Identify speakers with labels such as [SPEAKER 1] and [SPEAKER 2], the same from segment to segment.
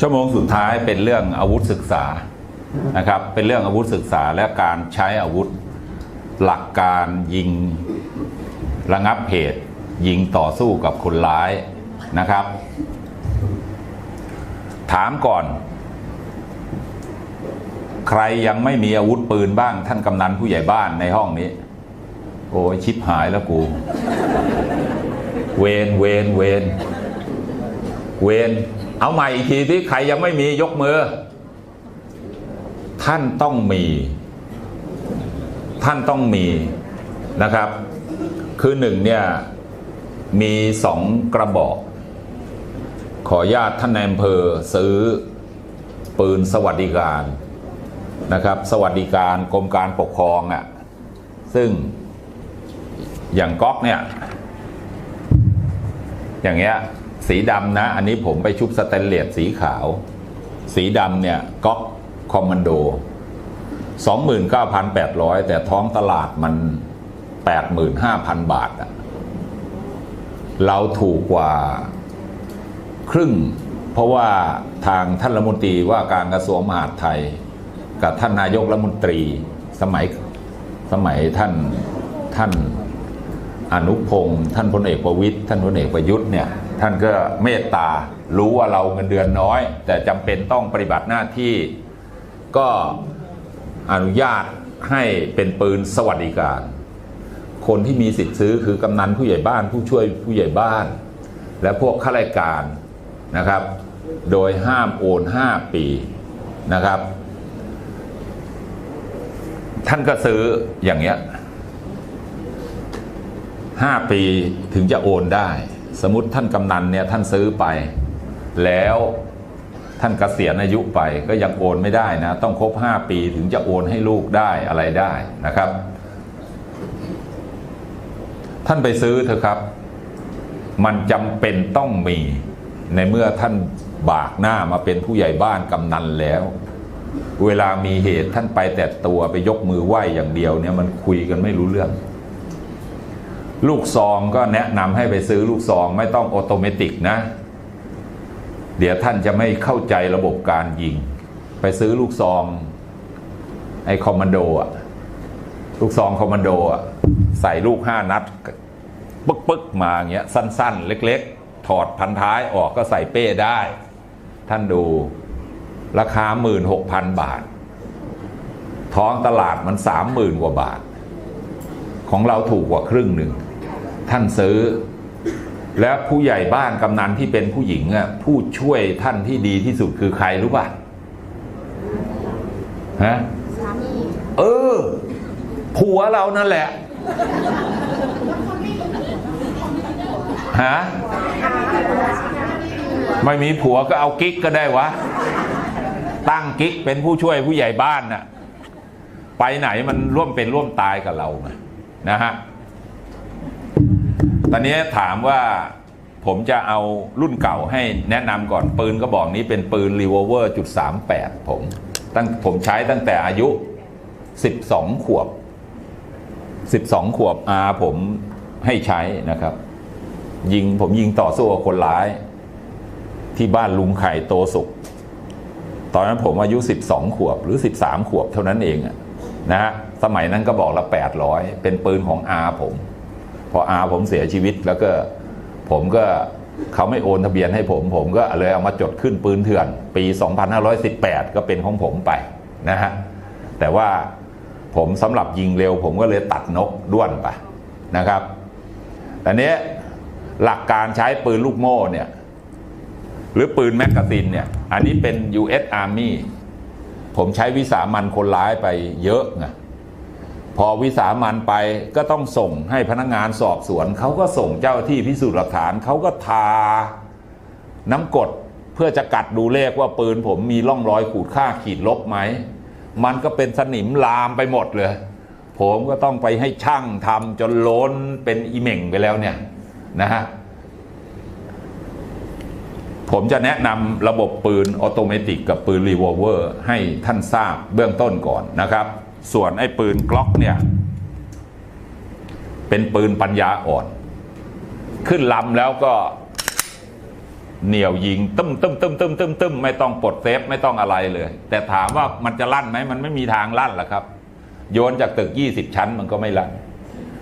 [SPEAKER 1] ชั่วโมงสุดท้ายเป็นเรื่องอาวุธศึกษานะครับ เป็นเรื่องอาวุธศึกษาและการใช้อาวุธหลักการยิงระงับเหตุ ยิงต่อสู้กับคนร้ายนะครับ ถามก่อน ใครยังไม่มีอาวุธปืนบ้าง ท่านกำนันผู้ใหญ่บ้านในห้องนี้ โอ้ยชิบหายแล้วกู เวนเวนเวนเวน เอาใหม่อีกทีที่ใครยังไม่มียกมือ ท่านต้องมี ท่านต้องมีนะครับ คือหนึ่งเนี่ยมีสองกระบอก ขอญาตท่านนายอำเภอซื้อปืนสวัสดิการนะครับ สวัสดิการกรมการปกครองอะ่ะซึ่งอย่างก๊อกเนี่ย อย่างเงี้ย สีดำนะ อันนี้ผมไปชุบสแตนเลสสีขาว สีดำเนี่ยก๊อกคอมมานโด 29,800 แต่ท้องตลาดมัน 85,000 บาทอะเราถูกกว่าครึ่ง เพราะว่าทางท่านรัฐมนตรีว่าการกระทรวงมหาดไทย กับท่านนายกรัฐมนตรีสมัยสมัยท่านท่านอนุพงศ์ท่านพลเอกประวิตยท่านพลเอกประยุทธ์เนี่ย ท่านก็เมตตารู้ว่าเราเงินเดือนน้อย แต่จำเป็นต้องปฏิบัติหน้าที่ ก็อนุญาตให้เป็นปืนสวัสดิการ คนที่มีสิทธิ์ซื้อคือกำนันผู้ใหญ่บ้านผู้ช่วยผู้ใหญ่บ้าน และพวกข้าราชการนะครับ โดยห้ามโอน 5 ปีนะครับ ท่านก็ซื้ออย่างเงี้ยห้าปีถึงจะโอนได้ สมมติท่านกำนันเนี่ยท่านซื้อไป แล้วท่านเกษียณอายุไปก็ยังโอนไม่ได้นะ ต้องครบ 5 ปีถึงจะโอนให้ลูกได้อะไรได้นะครับ ท่านไปซื้อเถอะครับ มันจำเป็นต้องมีในเมื่อท่านบากหน้ามาเป็นผู้ใหญ่บ้านกำนันแล้ว เวลามีเหตุท่านไปแต่ตัวไปยกมือไหว้อย่างเดียวเนี่ยมันคุยกันไม่รู้เรื่อง ลูกซองก็แนะนำให้ไปซื้อลูกซองไม่ต้องออโตเมติกนะ เดี๋ยวท่านจะไม่เข้าใจระบบการยิง ไปซื้อลูกซองไอ้คอมมานโดอะลูกซองคอมมานโดอะใส่ลูกห้านัดปึ๊กปึ๊กมาอย่างเงี้ยสั้น ๆ เล็ก ๆ ถอดพันท้ายออกก็ใส่เป้ได้ ท่านดูราคา 16,000 บาท ท้องตลาดมัน 30,000 กว่าบาท ของเราถูกกว่าครึ่งหนึ่ง ท่านซื้อ แล้วผู้ใหญ่บ้านกำนันที่เป็นผู้หญิงอะผู้ช่วยท่านที่ดีที่สุดคือใครรู้ป่ะฮะ
[SPEAKER 2] สามี
[SPEAKER 1] เออ ผัวเรานั่นแหละฮะไม่มีผัวก็เอากิ๊กก็ได้วะ ตั้งกิ๊กเป็นผู้ช่วยผู้ใหญ่บ้านน่ะ ไปไหนมันร่วมเป็นร่วมตายกับเราไงนะฮะ ตอนนี้ถามว่าผมจะเอารุ่นเก่าให้แนะนำก่อนปืนก็บอกนี้เป็นปืนรีเวอร์จุดสามแปดผมตั้งผมใช้ตั้งแต่อายุ12ขวบ12ขวบอาผมให้ใช้นะครับ ยิงผมยิงต่อสู้กับคนร้าย ที่บ้านลุงไข่โตสุข ตอนนั้นผมอายุ12ขวบหรือ13ขวบเท่านั้นเองนะฮะสมัยนั้นก็บอกละ800เป็นปืนของอาผม พออาผมเสียชีวิตแล้วก็ผมก็เขาไม่โอนทะเบียนให้ผม ผมก็เลยเอามาจดขึ้นปืนเถื่อน ปี 2518 ก็เป็นของผมไปนะฮะแต่ว่าผมสำหรับยิงเร็ว ผมก็เลยตัดนกด้วนไปนะครับแต่เนี้หลักการใช้ปืนลูกโม่เนี่ยหรือปืนแมกกาซีนเนี่ยอันนี้เป็น US Army ผมใช้วิสามันคนร้ายไปเยอะไง พอวิสามันไปก็ต้องส่งให้พนักงานสอบสวน เขาก็ส่งเจ้าที่พิสูจน์หลักฐาน เขาก็ทาน้ำกดเพื่อจะกัดดูเลขว่าปืนผมมีร่องรอยขูดค่าขีดลบไหม มันก็เป็นสนิมลามไปหมดเลย ผมก็ต้องไปให้ช่างทำจนล้นเป็นอีเหม่งไปแล้วเนี่ยนะฮะผมจะแนะนำระบบปืนออโตเมติกกับปืนรี v o เวอร์ให้ท่านทราบเบื้องต้นก่อนนะครับ ส่วนไอ้ปืนกล็อกเนี่ย เป็นปืนปัญญาอ่อน ขึ้นลำแล้วก็เหนียวยิงตึ้มตึ้มตึ้มตึ้มตึ้มตึ้มไม่ต้องปลดเซฟไม่ต้องอะไรเลย แต่ถามว่ามันจะลั่นไหมมันไม่มีทางลั่นหรอกครับ โยนจากตึก20ชั้นมันก็ไม่ลั่น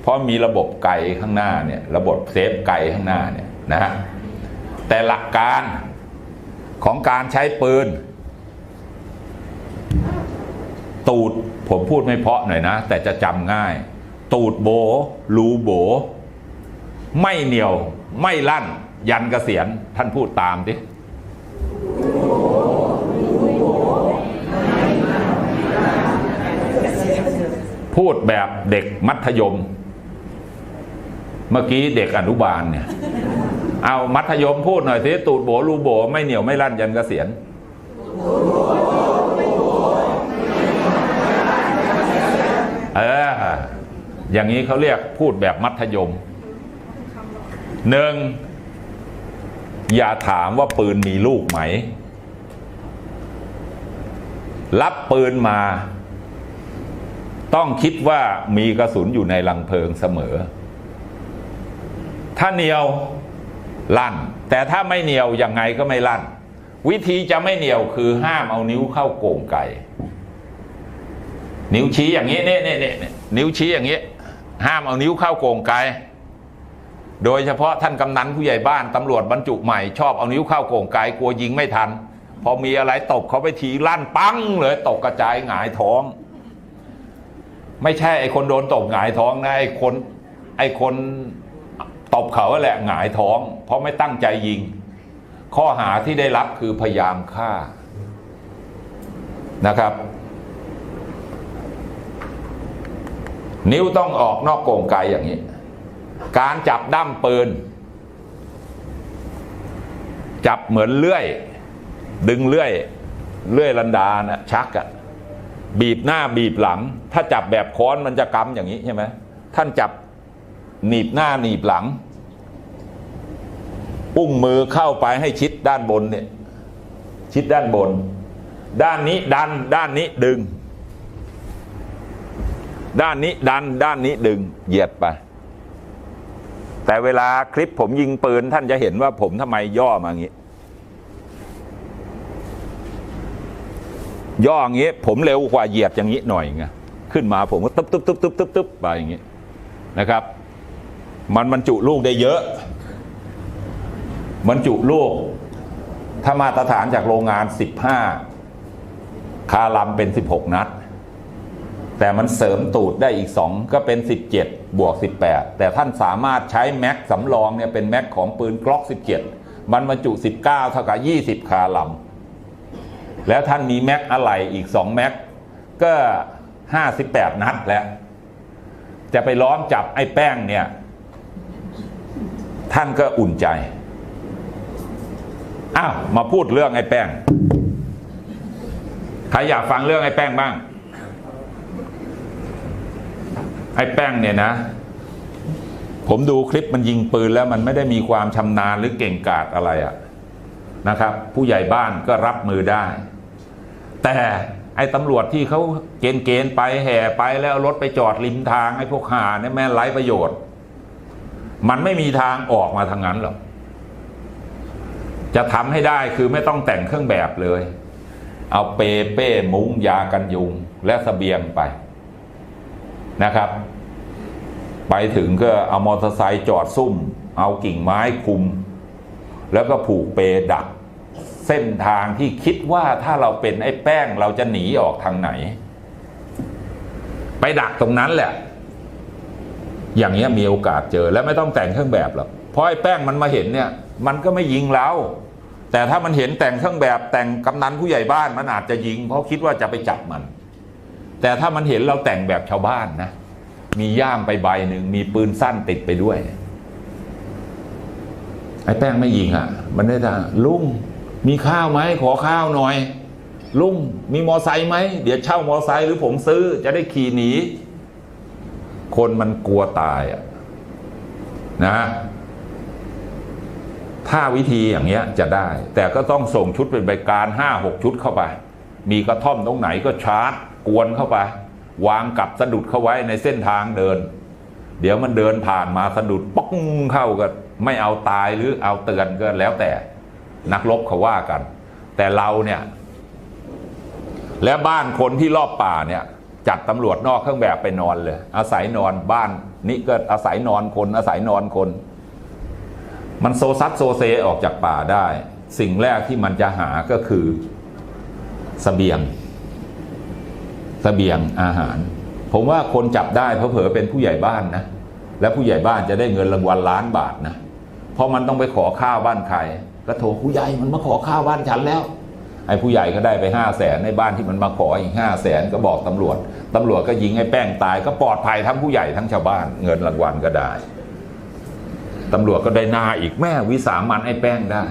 [SPEAKER 1] เพราะมีระบบไกลข้างหน้าเนี่ย ระบบเซฟไกลข้างหน้าเนี่ยนะฮะแต่หลักการของการใช้ปืน ตูดผมพูดไม่เพาะหน่อยนะ แต่จะจำง่าย ตูดโบรูโบ ไม่เหนียว ไม่ลั่น ยันกเกษียณท่านพูดตามดิพูดแบบเด็กมัธยม เมื่อกี้เด็กอนุบาลเนี่ย เอามัธยมพูดหน่อยสิตูดโบรูโบ ไม่เหนียวไม่ลั่นยันกเกษียณ เออ อย่างนี้เขาเรียกพูดแบบมัธยมหนึ่งอย่าถามว่าปืนมีลูกไหม รับปืนมา ต้องคิดว่ามีกระสุนอยู่ในลังเพลิงเสมอ ถ้าเหนียวลั่น แต่ถ้าไม่เหนียวยังไงก็ไม่ลั่น วิธีจะไม่เหนียวคือห้ามเอานิ้วเข้าโก่งไก่ นิ้วชี้อย่างนี้เนี่ยเนี่ยเนี่ยนิ้วชี้อย่างนี้ ห้ามเอานิ้วเข้าโก่งไกโดยเฉพาะท่านกำนันผู้ใหญ่บ้านตำรวจบรรจุใหม่ชอบเอานิ้วเข้าโก่งไกกลัวยิงไม่ทัน พอมีอะไรตบเขาไปทีลั่นปังเลยตกกระจายหงายท้อง ไม่ใช่ไอ้คนโดนตบหงายท้องนะไอ้คนไอ้คนตบเขาแหละหงายท้อง เพราะไม่ตั้งใจยิง ข้อหาที่ได้รับคือพยายามฆ่านะครับ นิ้วต้องออกนอกโกงไกลอย่างนี้ การจับด้ามปืน จับเหมือนเลื่อย ดึงเลื่อย เลื่อยลันดานะชักอะบีบหน้าบีบหลัง ถ้าจับแบบค้อนมันจะกำอย่างนี้ใช่ไหมท่านจับหนีบหน้าหนีบหลังอุ้งมือเข้าไปให้ชิดด้านบนเนี่ย ชิดด้านบน ด้านนี้ดันด้านนี้ดึง ด้านนี้ดันด้านนี้ดึงเหยียดไป แต่เวลาคลิปผมยิงปืนท่านจะเห็นว่าผมทำไมย่อมาอย่างนี้ ย่ออย่างนี้ผมเร็วกว่าเหยียดอย่างนี้หน่อยไงขึ้นมาผมก็ตึ๊บตึ๊บตึ๊บตึ๊บตึ๊บตึ๊บไปอย่างนี้นะครับ มันบรรจุลูกได้เยอะบรรจุลูกถ้ามาตรฐานจากโรงงาน 15 คาลัมเป็น 16 นัด แต่มันเสริมตูดได้อีก 2 ก็เป็น 17 บวก 18 แต่ท่านสามารถใช้แม็กสำรองเนี่ยเป็นแม็กของปืนกล็อก 17 มันบรรจุ 19 เท่ากับ 20 คาลัมแล้วท่านมีแม็กอะไหล่อีก 2 แม็กก็ 58 นัดแล้ว จะไปล้อมจับไอ้แป้งเนี่ย ท่านก็อุ่นใจ อ้าว มาพูดเรื่องไอ้แป้ง ใครอยากฟังเรื่องไอ้แป้งบ้าง ไอ้แป้งเนี่ยนะ ผมดูคลิปมันยิงปืนแล้วมันไม่ได้มีความชำนาญหรือเก่งกาจอะไรอะนะครับ ผู้ใหญ่บ้านก็รับมือได้ แต่ไอ้ตำรวจที่เขาเกณฑ์เกณฑ์ไปแห่ไปแล้วรถไปจอดริมทางไอ้พวกหาเนี่ยแม่ไร้ประโยชน์ มันไม่มีทางออกมาทางนั้นหรอกจะทำให้ได้คือไม่ต้องแต่งเครื่องแบบเลย เอาเปเป้มุ้งยากันยุงและสเสบียงไป นะครับ ไปถึงก็เอามอเตอร์ไซค์จอดซุ่ม เอากิ่งไม้คุม แล้วก็ผูกเปดัก เส้นทางที่คิดว่าถ้าเราเป็นไอ้แป้งเราจะหนีออกทางไหน ไปดักตรงนั้นแหละ อย่างเงี้ยมีโอกาสเจอและไม่ต้องแต่งเครื่องแบบหรอกเพราะไอ้แป้งมันมาเห็นเนี่ย มันก็ไม่ยิงเราแต่ถ้ามันเห็นแต่งเครื่องแบบแต่งกำนันผู้ใหญ่บ้านมันอาจจะยิง เพราะคิดว่าจะไปจับมัน แต่ถ้ามันเห็นเราแต่งแบบชาวบ้านนะ มีย่ามไปใบหนึ่ง มีปืนสั้นติดไปด้วย ไอ้แป้งไม่ยิงอะ มันได้แต่ลุง มีข้าวไหมขอข้าวหน่อย ลุง มีมอไซค์ไหม เดี๋ยวเช่ามอไซค์หรือผมซื้อ จะได้ขี่หนี คนมันกลัวตายอะนะ ถ้าวิธีอย่างเงี้ยจะได้ แต่ก็ต้องส่งชุดเป็นใบการห้าหกชุดเข้าไป มีกระท่อมตรงไหนก็ชาร์จ กวนเข้าไป วางกับสะดุดเข้าไว้ในเส้นทางเดิน เดี๋ยวมันเดินผ่านมาสะดุดป้องเข้าก็ไม่เอาตายหรือเอาเตือนก็แล้วแต่นักรบเขาว่ากัน แต่เราเนี่ย และบ้านคนที่รอบป่าเนี่ย จัดตำรวจนอกเครื่องแบบไปนอนเลย อาศัยนอนบ้านนี่ก็อาศัยนอนคนอาศัยนอนคน มันโซซัดโซเซออกจากป่าได้ สิ่งแรกที่มันจะหาก็คือสเสบียง เบียงอาหาร ผมว่าคนจับได้เพอเผอเป็นผู้ใหญ่บ้านนะ และผู้ใหญ่บ้านจะได้เงินรางวัลล้านบาทนะเพราะมันต้องไปขอข้าวบ้านใครก็โทรผู้ใหญ่มันมาขอข้าวบ้านฉันแล้วไอ้ผู้ใหญ่ก็ได้ไปห้าแสนในบ้านที่มันมาขออีกห้าแสนก็บอกตำรวจตำรวจก็ยิงไอ้แป้งตายก็ปลอดภัยทั้งผู้ใหญ่ทั้งชาวบ้าน เงินรางวัลก็ได้ตำรวจก็ได้หน้าอีกแม่วิสามันไอ้แป้งได้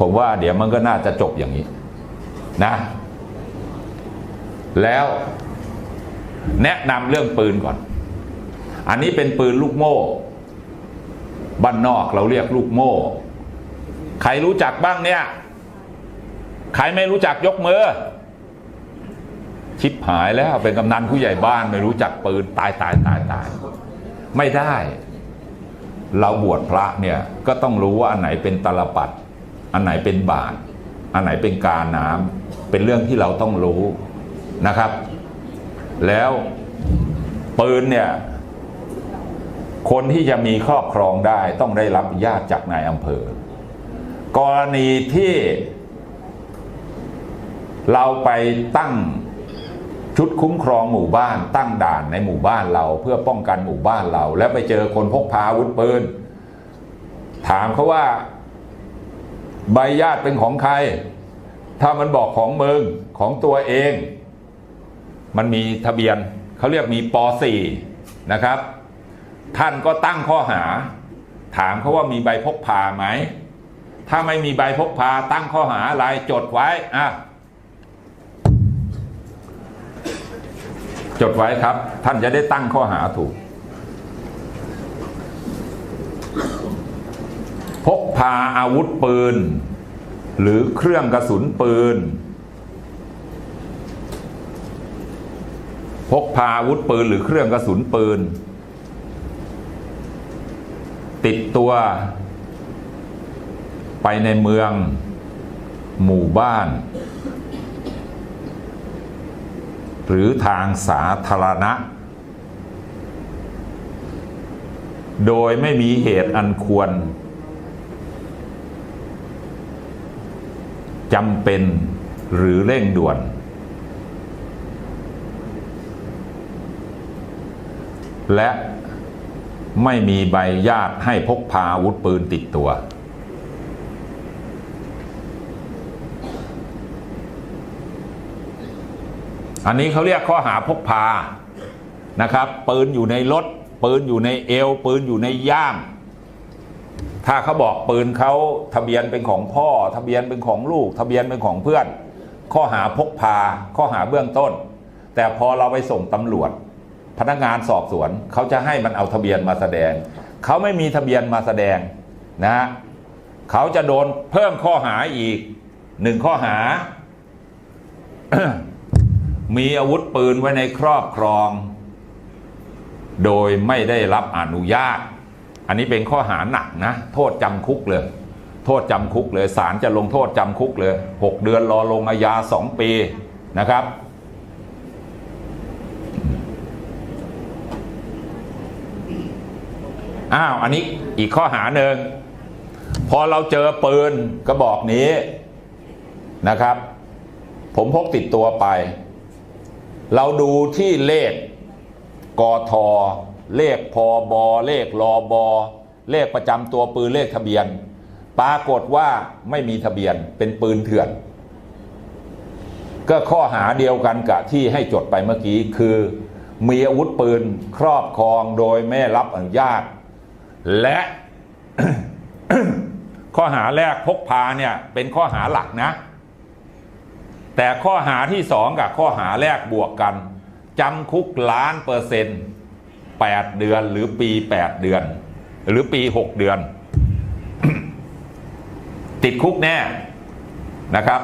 [SPEAKER 1] ผมว่าเดี๋ยวมันก็น่าจะจบอย่างนี้ นะ แล้วแนะนำเรื่องปืนก่อน อันนี้เป็นปืนลูกโม่ บ้านนอกเราเรียกลูกโม่ ใครรู้จักบ้างเนี่ย ใครไม่รู้จักยกมือ ชิบหายแล้วเป็นกำนันผู้ใหญ่บ้านไม่รู้จักปืนตายตายตายตาย ไม่ได้ เราบวชพระเนี่ยก็ต้องรู้ว่าอันไหนเป็นตลปัด อันไหนเป็นบาท อันไหนเป็นกาน้ำเป็นเรื่องที่เราต้องรู้ นะครับ แล้วปืนเนี่ย คนที่จะมีครอบครองได้ต้องได้รับญาตจากนายอำเภอ กรณีที่เราไปตั้งชุดคุ้มครองหมู่บ้าน ตั้งด่านในหมู่บ้านเราเพื่อป้องกันหมู่บ้านเรา แล้วไปเจอคนพกพาอาวุธปืน ถามเขาว่า ใบญาติเป็นของใคร ถ้ามันบอกของมึงของตัวเอง มันมีทะเบียนเขาเรียกมีป .4 นะครับ ท่านก็ตั้งข้อหา ถามเขาว่ามีใบพกพาไหม ถ้าไม่มีใบพกพาตั้งข้อหาอะไรจดไว้อะจดไว้ครับ ท่านจะได้ตั้งข้อหาถูก พกพาอาวุธปืน หรือเครื่องกระสุนปืน พกพาอาวุธปืนหรือเครื่องกระสุนปืน ติดตัว ไปในเมือง หมู่บ้าน หรือทางสาธารณะ โดยไม่มีเหตุอันควรจำเป็นหรือเร่งด่วน และไม่มีใบญาตให้พกพาอาวุธปืนติดตัว อันนี้เขาเรียกข้อหาพกพานะครับ ปืนอยู่ในรถ ปืนอยู่ในเอว ปืนอยู่ในย่าม ถ้าเขาบอกปืนเขาทะเบียนเป็นของพ่อ ทะเบียนเป็นของลูก ทะเบียนเป็นของเพื่อน ข้อหาพกพา ข้อหาเบื้องต้น แต่พอเราไปส่งตำรวจ พนักงานสอบสวนเขาจะให้มันเอาทะเบียนมาแสดง เขาไม่มีทะเบียนมาแสดงนะฮะเขาจะโดนเพิ่มข้อหาอีกหนึ่งข้อหา มีอาวุธปืนไว้ในครอบครอง โดยไม่ได้รับอนุญาต อันนี้เป็นข้อหาหนักนะ โทษจำคุกเลย โทษจำคุกเลยศาลจะลงโทษจำคุกเลยหกเดือนรอลงอาญาสองปีนะครับ อ้าวอันนี้อีกข้อหาหนึ่งพอเราเจอปืนกระบอกนี้นะครับ ผมพกติดตัวไป เราดูที่เลขกทเลขพอบเลขรอบเลขประจำตัวปืนเลขทะเบียน ปรากฏว่าไม่มีทะเบียนเป็นปืนเถื่อน ก็ข้อหาเดียวกันกับที่ให้จดไปเมื่อกี้คือ มีอาวุธปืนครอบครองโดยไม่รับอนุญาต และข้อหาแรกพกพาเนี่ยเป็นข้อหาหลักนะ แต่ข้อหาที่สองกับข้อหาแรกบวกกันจำคุกล้านเปอร์เซ็นต์แปดเดือนหรือปีแปดเดือน หรือปีหกเดือน ติดคุกแน่นะครับ